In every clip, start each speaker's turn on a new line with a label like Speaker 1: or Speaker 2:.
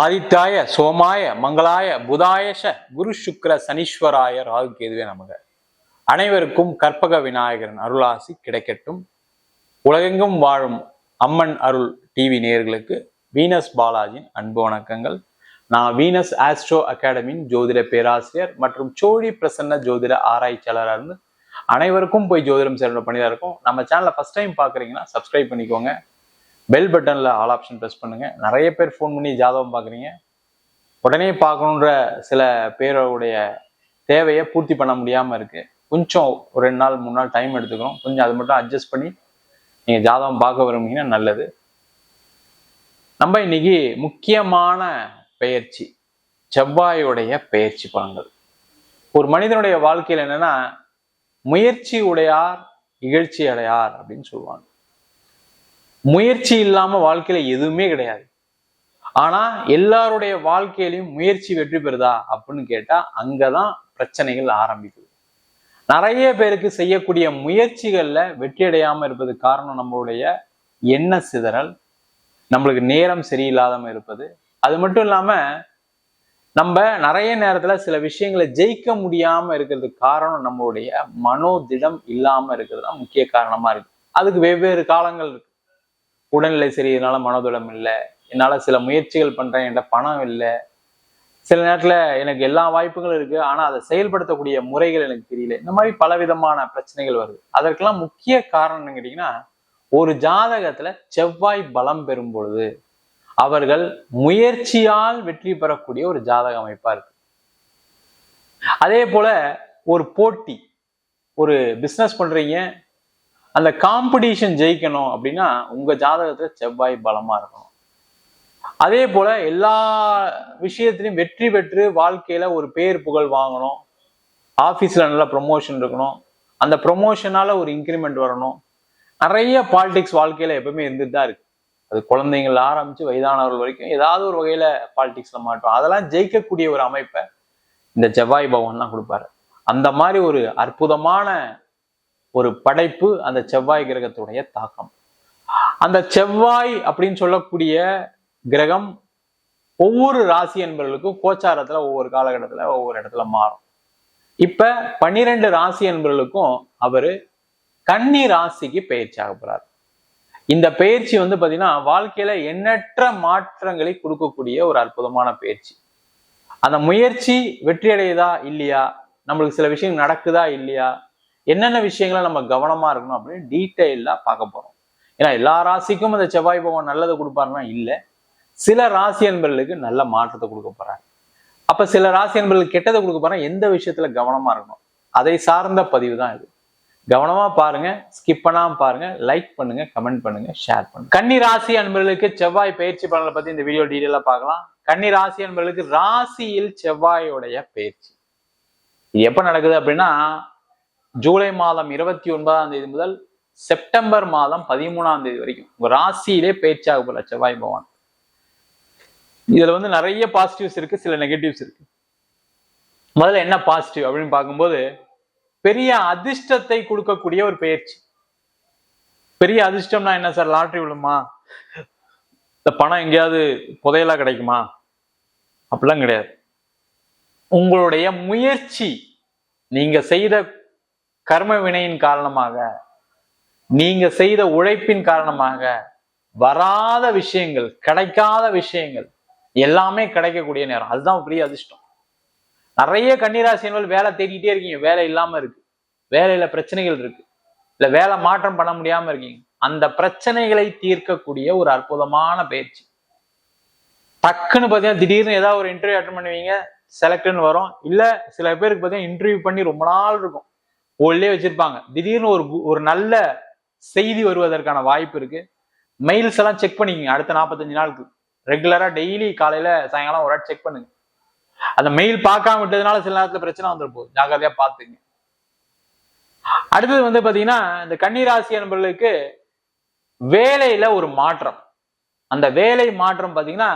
Speaker 1: ஆதித்யாய சோமாய மங்களாய புதாயஷ குரு சுக்ர சனீஸ்வராய ராகு கேதுவே நமக. அனைவருக்கும் கற்பக விநாயகரின் அருளாசி கிடைக்கட்டும். உலகெங்கும் வாழும் அம்மன் அருள் டிவி நேயர்களுக்கு வீனஸ் பாலாஜியின் அன்பு வணக்கங்கள். நான் வீனஸ் ஆஸ்ட்ரோ அகாடமியின் ஜோதிட பேராசிரியர் மற்றும் சோழி பிரசன்ன ஜோதிட ஆராய்ச்சியாளராக இருந்து அனைவருக்கும் போய் ஜோதிடம் சேர்ந்த பண்ணிதான் இருக்கும். நம்ம சேனலை ஃபர்ஸ்ட் டைம் பார்க்குறீங்கன்னா சப்ஸ்கிரைப் பண்ணிக்கோங்க. பெல் பட்டனில் ஆல் ஆப்ஷன் ப்ரெஸ் பண்ணுங்கள் நிறைய பேர் ஃபோன் பண்ணி ஜாதகம் பார்க்குறீங்க. உடனே பார்க்கணுன்ற சில பேருடைய தேவையை பூர்த்தி பண்ண முடியாமல் இருக்குது கொஞ்சம் ஒரு ரெண்டு நாள் மூணு நாள் டைம் எடுத்துக்கிறோம் கொஞ்சம் அது மட்டும் அட்ஜஸ்ட் பண்ணி நீங்கள் ஜாதகம் பார்க்க விரும்புனீங்கன்னா நல்லது. நம்ம இன்னைக்கு முக்கியமான பெயர்ச்சி செவ்வாயுடைய பெயர்ச்சி பலன்கள். ஒரு மனிதனுடைய வாழ்க்கையில் என்னன்னா முயற்சி உடையார் இகழ்ச்சி அடையார் அப்படின்னு சொல்லுவாங்க. முயற்சி இல்லாம வாழ்க்கையில எதுவுமே கிடையாது. ஆனா எல்லாருடைய வாழ்க்கையிலையும் முயற்சி வெற்றி பெறுதா அப்படின்னு கேட்டா அங்கதான் பிரச்சனைகள் ஆரம்பிக்குது. நிறைய பேருக்கு செய்யக்கூடிய முயற்சிகள்ல வெற்றி அடையாம இருப்பது காரணம் நம்மளுடைய எண்ண சிதறல் நம்மளுக்கு நேரம் சரியில்லாதம இருப்பது. அது மட்டும் இல்லாம நம்ம நிறைய நேரத்துல சில விஷயங்களை ஜெயிக்க முடியாம இருக்கிறதுக்கு காரணம் நம்மளுடைய மனோதிடம் இல்லாம இருக்கிறது தான் முக்கிய காரணமா இருக்கு. அதுக்கு வெவ்வேறு காலங்கள் இருக்கு. உடல்நிலை சரி என்னால் மனதுளம் இல்லை. என்னால் சில முயற்சிகள் பண்ணுறேன் என்கிட்ட பணம் இல்லை. சில நேரத்தில் எனக்கு எல்லா வாய்ப்புகளும் இருக்கு. ஆனா அதை செயல்படுத்தக்கூடிய முறைகள் எனக்கு தெரியல. இந்த மாதிரி பல விதமான பிரச்சனைகள் வருது. அதற்கெல்லாம் முக்கிய காரணம் கேட்டிங்கன்னா ஒரு ஜாதகத்துல செவ்வாய் பலம் பெறும் பொழுது அவர்கள் முயற்சியால் வெற்றி பெறக்கூடிய ஒரு ஜாதக அமைப்பா இருக்கு. அதே போல ஒரு போட்டி ஒரு பிஸ்னஸ் பண்றீங்க அந்த காம்படிஷன் ஜெயிக்கணும் அப்படின்னா உங்க ஜாதகத்துல செவ்வாய் பலமா இருக்கணும். அதே போல எல்லா விஷயத்திலையும் வெற்றி பெற்று வாழ்க்கையில ஒரு பேர் புகழ் வாங்கணும். ஆஃபீஸ்ல நல்ல ப்ரொமோஷன் இருக்கணும். அந்த ப்ரொமோஷனால ஒரு இன்க்ரிமெண்ட் வரணும். நிறைய பாலிடிக்ஸ் வாழ்க்கையில எப்பவுமே இருந்துட்டு தான் இருக்கு. அது குழந்தைங்கள ஆரம்பிச்சு வயதானவர்கள் வரைக்கும் ஏதாவது ஒரு வகையில பாலிடிக்ஸ்ல மாட்டோம் அதெல்லாம் ஜெயிக்கக்கூடிய ஒரு அமைப்பை இந்த செவ்வாய் பவன் தான் கொடுப்பாரு. அந்த மாதிரி ஒரு அற்புதமான ஒரு படைப்பு அந்த செவ்வாய் கிரகத்துடைய தாக்கம். அந்த செவ்வாய் அப்படின்னு சொல்லக்கூடிய கிரகம் ஒவ்வொரு ராசி என்பவர்களுக்கும் கோச்சாரத்துல ஒவ்வொரு காலகட்டத்துல ஒவ்வொரு இடத்துல மாறும். இப்ப பன்னிரெண்டு ராசி என்பவர்களுக்கும் அவரு கன்னி ராசிக்கு பயிற்சி ஆக போறாரு. இந்த பயிற்சி வந்து பாத்தீங்கன்னா வாழ்க்கையில எண்ணற்ற மாற்றங்களை கொடுக்கக்கூடிய ஒரு அற்புதமான பயிற்சி. அந்த முயற்சி வெற்றி அடையுதா இல்லையா? நம்மளுக்கு சில விஷயம் நடக்குதா இல்லையா? என்னென்ன விஷயங்களை நம்ம கவனமா இருக்கணும் அப்படின்னு டீட்டெயிலாக பார்க்க போறோம். ஏன்னா எல்லா ராசிக்கும் அந்த செவ்வாய் பகவான் நல்லதை கொடுப்பாருன்னா இல்லை. சில ராசி அன்பர்களுக்கு நல்ல மாற்றத்தை கொடுக்க போறாங்க அப்ப சில ராசி அன்பர்களுக்கு கெட்டதை கொடுக்க போறாங்க எந்த விஷயத்துல கவனமா இருக்கணும்? அதை சார்ந்த பதிவு தான் இது. கவனமா பாருங்க ஸ்கிப் பண்ணாம பாருங்க லைக் பண்ணுங்க கமெண்ட் பண்ணுங்க ஷேர் பண்ணுங்க. கன்னி ராசி அன்பர்களுக்கு செவ்வாய் பயிற்சி பலனை பத்தி இந்த வீடியோ டீட்டெயிலா பார்க்கலாம். கன்னி ராசி அன்பர்களுக்கு ராசியில் செவ்வாயோடைய பயிற்சி. இது எப்ப நடக்குது அப்படின்னா ஜூலை மாதம் இருபத்தி ஒன்பதாம் தேதி முதல் செப்டம்பர் மாதம் பதிமூணாம் தேதி வரைக்கும். உங்க ராசியிலே பேச்சாக போல செவ்வாய் பகவான். இதுல வந்து நிறைய பாசிட்டிவ்ஸ் இருக்கு சில நெகட்டிவ்ஸ் இருக்கு. முதல்ல என்ன பாசிட்டிவ் அப்படின்னு பார்க்கும்போது பெரிய அதிர்ஷ்டத்தை கொடுக்கக்கூடிய ஒரு பயிற்சி. பெரிய அதிர்ஷ்டம்னா என்ன சார்? லாட்ரி விழுமா? இந்த பணம் எங்கேயாவது புதையலா கிடைக்குமா? அப்படிலாம் கிடையாது. உங்களுடைய முயற்சி நீங்க செய்த கர்ம வினையின் காரணமாக நீங்க செய்த உழைப்பின் காரணமாக வராத விஷயங்கள் கிடைக்காத விஷயங்கள் எல்லாமே கிடைக்கக்கூடிய நேரம். அதுதான் பெரிய அதிர்ஷ்டம். நிறைய கன்னிராசினர்கள் வேலை தேடிக்கிட்டே இருக்கீங்க. வேலை இல்லாம இருக்கு. வேலையில பிரச்சனைகள் இருக்கு. இல்ல வேலை மாற்றம் பண்ண முடியாம இருக்கீங்க. அந்த பிரச்சனைகளை தீர்க்கக்கூடிய ஒரு அற்புதமான பயிற்சி. டக்குன்னு பார்த்தீங்கன்னா திடீர்னு ஏதாவது ஒரு இன்டர்வியூ அட்டன் பண்ணுவீங்க. செலக்ட்னு வரும். இல்ல சில பேருக்கு பார்த்தீங்கன்னா இன்டர்வியூ பண்ணி ரொம்ப நாள் இருக்கும். உள்ளே வச்சிருப்பாங்க. திடீர்னு ஒரு ஒரு நல்ல செய்தி வருவதற்கான வாய்ப்பு இருக்கு. மெயில்ஸ் எல்லாம் செக் பண்ணிக்கங்க அடுத்த நாற்பத்தஞ்சு நாளுக்கு. ரெகுலரா டெய்லி காலையில சாயங்காலம் ஒரு செக் பண்ணுங்க. அந்த மெயில் பார்க்காம விட்டதுனால சில நேரத்துல பிரச்சனை வந்துட்டு போகுது ஜாக்கிரதையா பாத்துங்க அடுத்தது வந்து பாத்தீங்கன்னா இந்த கன்னிராசி நண்பர்களுக்கு வேலையில ஒரு மாற்றம். அந்த வேலை மாற்றம் பாத்தீங்கன்னா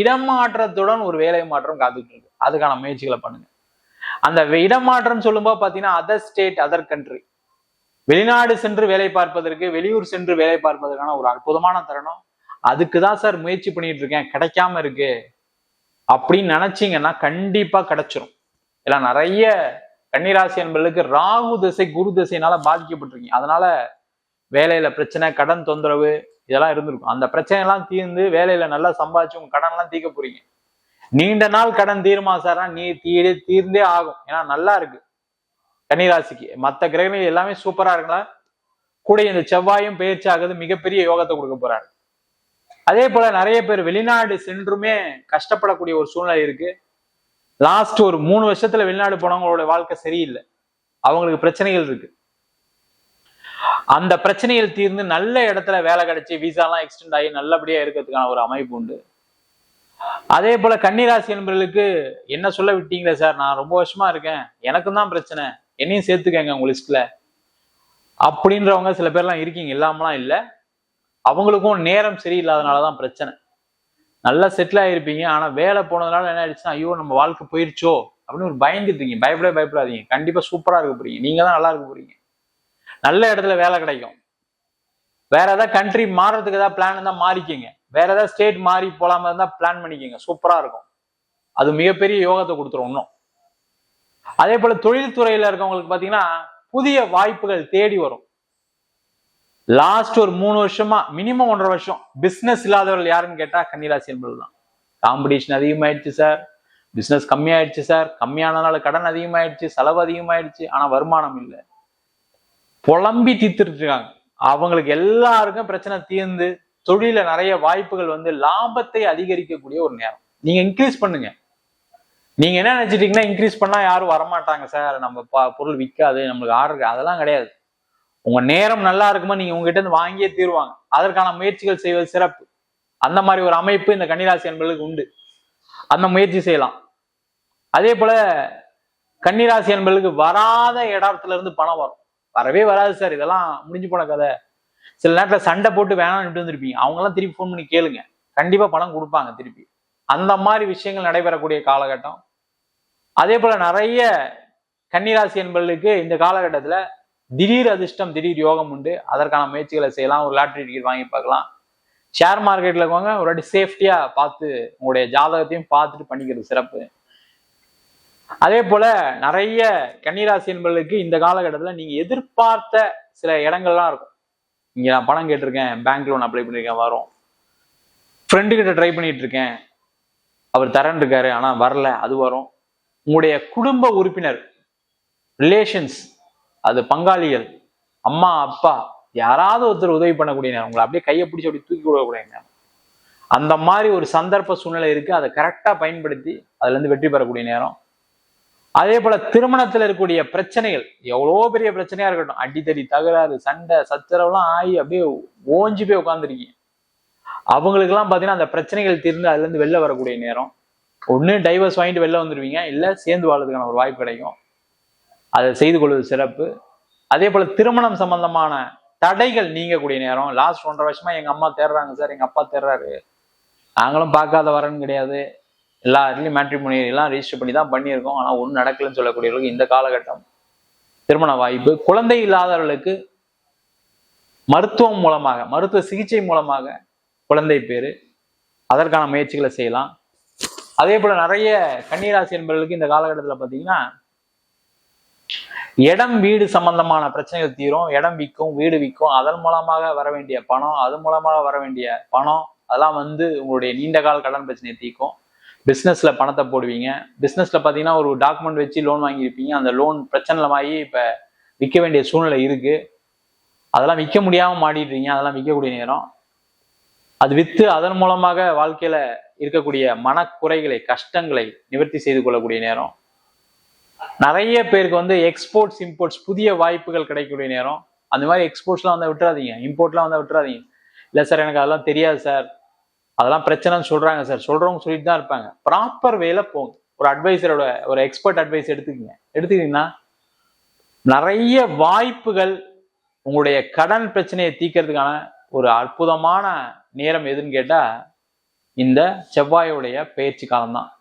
Speaker 1: இடமாற்றத்துடன் ஒரு வேலை மாற்றம் காத்துக்கிட்டு இருக்கு. அதுக்கான முயற்சிகளை பண்ணுங்க. அந்த இடமாற்றம் சொல்லும்போது பார்த்தீங்கன்னா அதர் ஸ்டேட் அதர் கண்ட்ரி வெளிநாடு சென்று வேலை பார்ப்பதற்கு வெளியூர் சென்று வேலை பார்ப்பதற்கான ஒரு அற்புதமான தருணம். அதுக்கு தான் சார் முயற்சி பண்ணிட்டு இருக்கேன். கிடைக்காம இருக்கு. அப்படின்னு நினைச்சீங்கன்னா கண்டிப்பா கிடைச்சிரும். ஏன்னா நிறைய கன்னிராசி என்பர்களுக்கு ராகு திசை குரு திசைனால பாதிக்கப்பட்டிருக்கீங்க. அதனால வேலையில பிரச்சனை கடன் தொந்தரவு இதெல்லாம் இருந்திருக்கும். அந்த பிரச்சனை எல்லாம் தீர்ந்து வேலையில நல்லா சம்பாதிச்சு உங்க கடன் எல்லாம் தீர்க்க போறீங்க. நீண்ட நாள் கடன் தீருமா சார்னா நீ தீரே தீர்ந்தே ஆகும். ஏன்னா நல்லா இருக்கு. கன்னிராசிக்கு. மற்ற கிரகங்கள் எல்லாமே சூப்பரா இருக்குங்களா கூட இந்த செவ்வாயும் பயிற்சி ஆகுது மிகப்பெரிய யோகத்தை கொடுக்க போறாரு. அதே போல நிறைய பேர் வெளிநாடு சென்றுமே கஷ்டப்படக்கூடிய ஒரு சூழ்நிலை இருக்கு. லாஸ்ட் ஒரு மூணு வருஷத்துல வெளிநாடு போனவங்களோட வாழ்க்கை சரியில்லை. அவங்களுக்கு பிரச்சனைகள் இருக்கு. அந்த பிரச்சனைகள் தீர்ந்து நல்ல இடத்துல வேலை கிடைச்சி விசாலாம் எக்ஸ்டெண்ட் ஆகி நல்லபடியா இருக்கிறதுக்கான ஒரு அமைப்பு உண்டு. அதே போல கன்னிராசி நண்பர்களுக்கு என்ன சொல்ல விட்டீங்களே சார்? நான் ரொம்ப வருஷமா இருக்கேன். எனக்கும் தான் பிரச்சனை. என்னையும் சேர்த்துக்கங்க உங்க லிஸ்ட்ல அப்படின்றவங்க சில பேர்லாம் இருக்கீங்க. இல்லாமலாம் இல்லை. அவங்களுக்கும் நேரம் சரியில்லாதனாலதான் பிரச்சனை. நல்லா செட்டில் ஆகிருப்பீங்க ஆனா வேலை போனதுனால என்ன ஆயிடுச்சுன்னா ஐயோ நம்ம வாழ்க்கை போயிருச்சோ அப்படின்னு ஒரு பயந்துட்டு இருக்கீங்க. பயப்படவே பயப்படாதீங்க. கண்டிப்பா சூப்பரா இருக்க போறீங்க. நீங்க தான் நல்லா இருக்க போறீங்க. நல்ல இடத்துல வேலை கிடைக்கும். வேற ஏதாவது கண்ட்ரி மாறுறதுக்கு ஏதாவது பிளான் தான் மாறிக்கிங்க. வேற ஏதாவது ஸ்டேட் மாறி போலாம இருந்தா பிளான் பண்ணிக்கோங்க. சூப்பரா இருக்கும். அது மிகப்பெரிய யோகத்தை கொடுத்துரும் இன்னும். அதே போல தொழில்துறையில இருக்கவங்களுக்கு பாத்தீங்கன்னா புதிய வாய்ப்புகள் தேடி வரும். லாஸ்ட் ஒரு மூணு வருஷமா மினிமம் ஒன்றரை வருஷம் பிசினஸ் இல்லாதவர்கள் யாருன்னு கேட்டா கன்னிராசி என்பது தான். காம்படிஷன் அதிகமாயிடுச்சு சார் பிசினஸ் கம்மியாயிடுச்சு சார் கம்மியானதுனால கடன் அதிகமாயிடுச்சு செலவு அதிகமாயிடுச்சு ஆனா வருமானம் இல்லை. புலம்பி தீர்த்துட்டு இருக்காங்க. அவங்களுக்கு எல்லாருக்கும் பிரச்சனை தீர்ந்து தொழில நிறைய வாய்ப்புகள் வந்து லாபத்தை அதிகரிக்கக்கூடிய ஒரு நேரம். நீங்க இன்க்ரீஸ் பண்ணுங்க. நீங்க என்ன நினைச்சிட்டீங்கன்னா இன்க்ரீஸ் பண்ணா யாரும் வரமாட்டாங்க சார். நம்ம ப- பொருள் விற்காது நம்மளுக்கு ஆர்டர் அதெல்லாம் கிடையாது. உங்க நேரம் நல்லா இருக்குமா நீங்க உங்ககிட்ட இருந்து வாங்கியே தீருவாங்க. அதற்கான முயற்சிகள் செய்வது சிறப்பு. அந்த மாதிரி ஒரு அமைப்பு இந்த கன்னிராசி என்பர்களுக்கு உண்டு. அந்த முயற்சி செய்யலாம். அதே போல கன்னிராசி என்பர்களுக்கு வராத இடத்துல இருந்து பணம் வரும். வரவே வராது சார். இதெல்லாம் முடிஞ்சு போன கதை. சில நேரத்தில் சண்டை போட்டு வேணாம்னு வந்திருப்பீங்க. அவங்களாம் திருப்பி ஃபோன் பண்ணி கேளுங்க. கண்டிப்பாக பணம் கொடுப்பாங்க திருப்பி. அந்த மாதிரி விஷயங்கள் நடைபெறக்கூடிய காலகட்டம். அதே போல் நிறைய கன்னிராசி என்பவர்களுக்கு இந்த காலகட்டத்தில் திடீர் அதிர்ஷ்டம் திடீர் யோகம் உண்டு. அதற்கான முயற்சிகளை செய்யலாம். ஒரு லாட்ரி டிக்கெட் வாங்கி பார்க்கலாம். ஷேர் மார்க்கெட்டில் இருக்கவங்க ஒரு வாட்டி சேஃப்டியாக பார்த்து உங்களுடைய ஜாதகத்தையும் பார்த்துட்டு பண்ணிக்கிறது சிறப்பு. அதே போல நிறைய கன்னிராசி என்பவர்களுக்கு இந்த காலகட்டத்தில் நீங்கள் எதிர்பார்த்த சில இடங்கள்லாம் இருக்கும். இங்கே நான் பணம் கேட்டிருக்கேன் பேங்க் லோன் அப்ளை பண்ணியிருக்கேன் வரும். ஃப்ரெண்டு கிட்ட ட்ரை பண்ணிட்டு இருக்கேன். அவர் தரன் இருக்காரு ஆனால் வரல அது வரும். உங்களுடைய குடும்ப உறுப்பினர் ரிலேஷன்ஸ் அது பங்காளிகள் அம்மா அப்பா யாராவது ஒருத்தர் உதவி பண்ணக்கூடிய நேரம் உங்களை அப்படியே கையை பிடிச்சி அப்படி தூக்கி விடக்கூடிய நேரம். அந்த மாதிரி ஒரு சந்தர்ப்ப சூழ்நிலை இருக்கு அதை கரெக்டாக பயன்படுத்தி அதுலேருந்து வெற்றி பெறக்கூடிய நேரம். அதே போல திருமணத்துல இருக்கக்கூடிய பிரச்சனைகள் எவ்வளோ பெரிய பிரச்சனையா இருக்கட்டும் அடித்தடி தகராறு சண்டை சச்சரவுலாம் ஆகி அப்படியே ஓஞ்சி போய் உட்காந்துருக்கீங்க அவங்களுக்கெல்லாம் பாத்தீங்கன்னா அந்த பிரச்சனைகள் தீர்ந்து அதுல இருந்து வெளில வரக்கூடிய நேரம். ஒண்ணு டைவர்ஸ் வாங்கிட்டு வெளில வந்துருவீங்க இல்ல சேர்ந்து வாழ்றதுக்கான ஒரு வாய்ப்பு கிடைக்கும். அதை செய்து கொள்வது சிறப்பு. அதே போல திருமணம் சம்பந்தமான தடைகள் நீங்கக்கூடிய நேரம். லாஸ்ட் ஒன்றரை வருஷமா எங்க அம்மா தேடுறாங்க சார் எங்க அப்பா தேடுறாரு. நாங்களும் பார்க்காத வரன்னு கிடையாது. எல்லா இடத்துலையும் மேட்ரிமோனி எல்லாம் ரெஜிஸ்டர் பண்ணி தான் பண்ணியிருக்கோம். ஆனால் ஒன்றும் நடக்கலைன்னு சொல்லக்கூடியவர்களுக்கு இந்த காலகட்டம் திருமண வாய்ப்பு. குழந்தை இல்லாதவர்களுக்கு மருத்துவம் மூலமாக மருத்துவ சிகிச்சை மூலமாக குழந்தை பேரு. அதற்கான முயற்சிகளை செய்யலாம். அதே போல நிறைய கன்னிராசி என்பவர்களுக்கு இந்த காலகட்டத்தில் பார்த்தீங்கன்னா இடம் வீடு சம்பந்தமான பிரச்சனைகள் தீரும். இடம் விற்கும் வீடு விற்கும். அதன் மூலமாக வர வேண்டிய பணம் அது மூலமாக வர வேண்டிய பணம் அதெல்லாம் வந்து உங்களுடைய நீண்ட கால கடன் பிரச்சனையை தீர்க்கும். பிஸ்னஸில் பணத்தை போடுவீங்க. பிஸ்னஸில் பார்த்தீங்கன்னா ஒரு டாக்குமெண்ட் வச்சு லோன் வாங்கியிருப்பீங்க. அந்த லோன் பிரச்சனை ஆகி இப்போ விற்க வேண்டிய சூழ்நிலை இருக்குது அதெல்லாம் விற்க முடியாமல் மாட்டிடுறீங்க அதெல்லாம் விற்கக்கூடிய நேரம். அது விற்று அதன் மூலமாக வாழ்க்கையில் இருக்கக்கூடிய மனக்குறைகளை கஷ்டங்களை நிவர்த்தி செய்து கொள்ளக்கூடிய நேரம். நிறைய பேருக்கு வந்து எக்ஸ்போர்ட்ஸ் இம்போர்ட்ஸ் புதிய வாய்ப்புகள் கிடைக்கக்கூடிய நேரம். அந்த மாதிரி எக்ஸ்போர்ட்ஸ்லாம் வந்து விட்டுறாதீங்க. இம்போர்ட்லாம் வந்து விட்டுறாதீங்க. இல்லை சார் எனக்கு அதெல்லாம் தெரியாது சார் அதெல்லாம் பிரச்சனைன்னு சொல்றாங்க சார். சொல்றவங்க சொல்லிட்டு தான் இருப்பாங்க. ப்ராப்பர் வேல போங்க ஒரு அட்வைசரோட ஒரு எக்ஸ்பர்ட் அட்வைஸ் எடுத்துக்கங்க. எடுத்துக்கிட்டீங்கன்னா நிறைய வாய்ப்புகள் உங்களுடைய கடன் பிரச்சனையை தீக்கிறதுக்கான ஒரு அற்புதமான நேரம் எதுன்னு கேட்டால் இந்த செவ்வாயுடைய பயிற்சி காலம்தான்.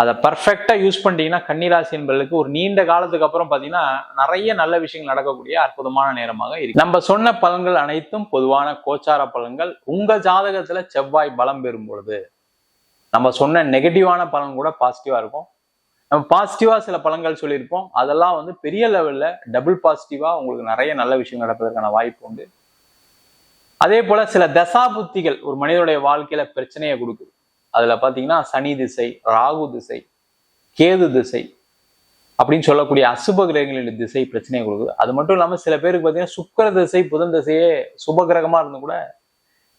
Speaker 1: அதை பர்ஃபெக்டாக யூஸ் பண்ணிட்டீங்கன்னா கன்னிராசி என்பதற்கு ஒரு நீண்ட காலத்துக்கு அப்புறம் பார்த்தீங்கன்னா நிறைய நல்ல விஷயங்கள் நடக்கக்கூடிய அற்புதமான நேரமாக இருக்கு. நம்ம சொன்ன பலன்கள் அனைத்தும் பொதுவான கோச்சார பலன்கள். உங்கள் ஜாதகத்தில் செவ்வாய் பலம் பெறும் பொழுது நம்ம சொன்ன நெகட்டிவான பலன் கூட பாசிட்டிவாக இருக்கும். நம்ம பாசிட்டிவாக சில பலன்கள் சொல்லியிருப்போம். அதெல்லாம் வந்து பெரிய லெவலில் டபுள் பாசிட்டிவாக உங்களுக்கு நிறைய நல்ல விஷயம் நடப்பதற்கான வாய்ப்பு உண்டு. அதே போல் சில தசாபுத்திகள் ஒரு மனிதனுடைய வாழ்க்கையில் பிரச்சனையை கொடுக்குது. அதில் பார்த்தீங்கன்னா சனி திசை ராகு திசை கேது திசை அப்படின்னு சொல்லக்கூடிய அசுப கிரகங்களின் திசை பிரச்சனையை கொடுக்குது. அது மட்டும் இல்லாமல் சில பேருக்கு பார்த்தீங்கன்னா சுக்கர திசை புதன் திசையே சுப கிரகமா இருந்து கூட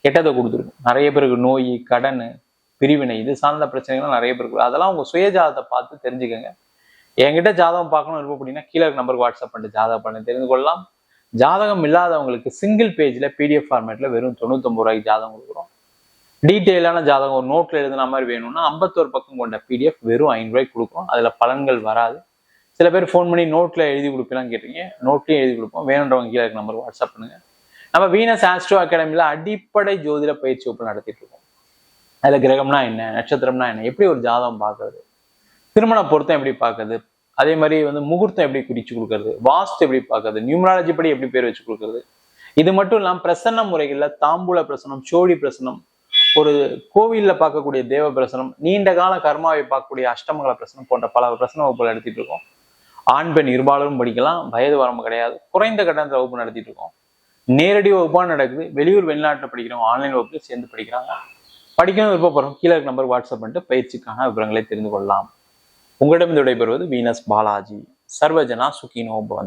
Speaker 1: கெட்டதை கொடுத்துருக்கும் நிறைய பேருக்கு நோய் கடன் பிரிவினை இது சார்ந்த பிரச்சனைகள்லாம் நிறைய பேருக்கு அதெல்லாம் அதெல்லாம் சுய சுயஜாதத்தை பார்த்து தெரிஞ்சுக்கோங்க. என்கிட்ட ஜாதகம் பார்க்கணும் இருப்போம் அப்படின்னா கீழே நம்பருக்கு வாட்ஸ்அப் பண்ணிட்டு ஜாதகம் பண்ணி தெரிந்து கொள்ளலாம். ஜாதகம் இல்லாதவங்களுக்கு சிங்கிள் பேஜில் பிடிஎஃப் ஃபார்மேட்டில் வெறும் தொண்ணூத்தொம்பது ரூபாய்க்கு ஜாதகம் கொடுக்குறோம். டீட்டெயிலான ஜாதகம் ஒரு நோட்ல எழுதுன மாதிரி வேணும்னா ஐம்பத்தோரு பக்கம் கொண்ட பிடிஎஃப் வெறும் ஐநூறு ரூபாய்க்கு கொடுக்கும். அதுல பலன்கள் வராது. சில பேர் ஃபோன் பண்ணி நோட்ல எழுதி கொடுப்பீங்களான்னு கேட்டீங்க நோட்லையும் எழுதி கொடுப்போம். வேணுன்றவங்க கீழே இருக்க நம்பருக்கு வாட்ஸ்அப் பண்ணுங்க. நம்ம வீனஸ் ஆஸ்ட்ரோ அகாடமியில் அடிப்படை ஜோதிட பயிற்சி வகுப்பு நடத்திட்டு இருக்கோம். அதுல கிரகம்னா என்ன நட்சத்திரம்னா என்ன எப்படி ஒரு ஜாதகம் பார்க்கறது திருமண பொருத்தம் எப்படி பார்க்கறது அதே மாதிரி வந்து முகூர்த்தம் எப்படி குறிச்சு கொடுக்கறது வாஸ்து எப்படி பார்க்கறது நியூமராலஜி படி எப்படி பேர் வச்சு கொடுக்கறது. இது மட்டும் இல்லாமல் பிரசன்ன முறைகள்ல தாம்பூல பிரசனம் சோழி பிரசனம் ஒரு கோவிலில் பார்க்கக்கூடிய தேவ பிரசனம் நீண்ட கால கர்மாவை பார்க்கக்கூடிய அஷ்டமங்கல பிரசனம் போன்ற பல பிரசன வகுப்புகள் நடத்திட்டு இருக்கோம். ஆண் பெண் இருபாலரும் படிக்கலாம் வயது வரம்பு கிடையாது. குறைந்த கட்டணத்தில் வகுப்பு நடத்திட்டு இருக்கோம். நேரடி வகுப்பாக நடக்குது. வெளியூர் வெளிநாட்டில் படிக்கிறவங்க ஆன்லைன் வகுப்பில் சேர்ந்து படிக்கிறாங்க. படிக்கணும் விருப்பப்படுறோம் கீழே நம்பர் வாட்ஸ்அப் பண்ணிட்டு பயிற்சிக்கான விவரங்களை தெரிந்து கொள்ளலாம். உங்களிடம் விடைபெறுவது வீனஸ் பாலாஜி. சர்வஜனா சுகினோ பவந்தி.